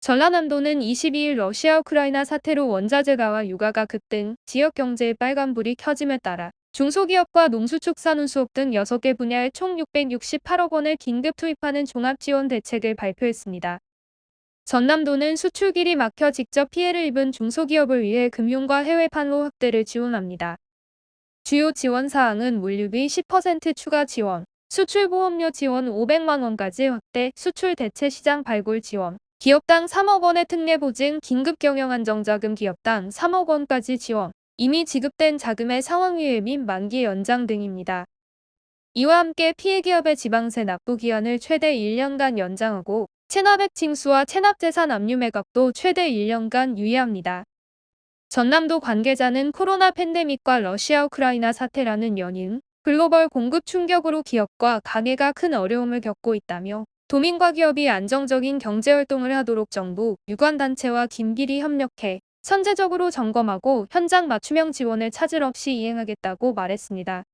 전라남도는 22일 러시아 우크라이나 사태로 원자재가와 유가가 급등, 지역 경제에 빨간불이 켜짐에 따라 중소기업과 농수축산운수업 등 6개 분야에 총 668억 원을 긴급 투입하는 종합지원 대책을 발표했습니다. 전남도는 수출길이 막혀 직접 피해를 입은 중소기업을 위해 금융과 해외 판로 확대를 지원합니다. 주요 지원 사항은 물류비 10% 추가 지원, 수출보험료 지원 500만 원까지 확대, 수출 대체 시장 발굴 지원, 기업당 3억 원의 특례 보증, 긴급 경영 안정자금 기업당 3억 원까지 지원, 이미 지급된 자금의 상황 유예 및 만기 연장 등입니다. 이와 함께 피해 기업의 지방세 납부 기한을 최대 1년간 연장하고 체납액 징수와 체납재산 압류 매각도 최대 1년간 유예합니다. 전남도 관계자는 코로나 팬데믹과 러시아 우크라이나 사태라는 연인, 글로벌 공급 충격으로 기업과 가게가 큰 어려움을 겪고 있다며 도민과 기업이 안정적인 경제활동을 하도록 정부, 유관단체와 긴밀히 협력해 선제적으로 점검하고 현장 맞춤형 지원을 차질 없이 이행하겠다고 말했습니다.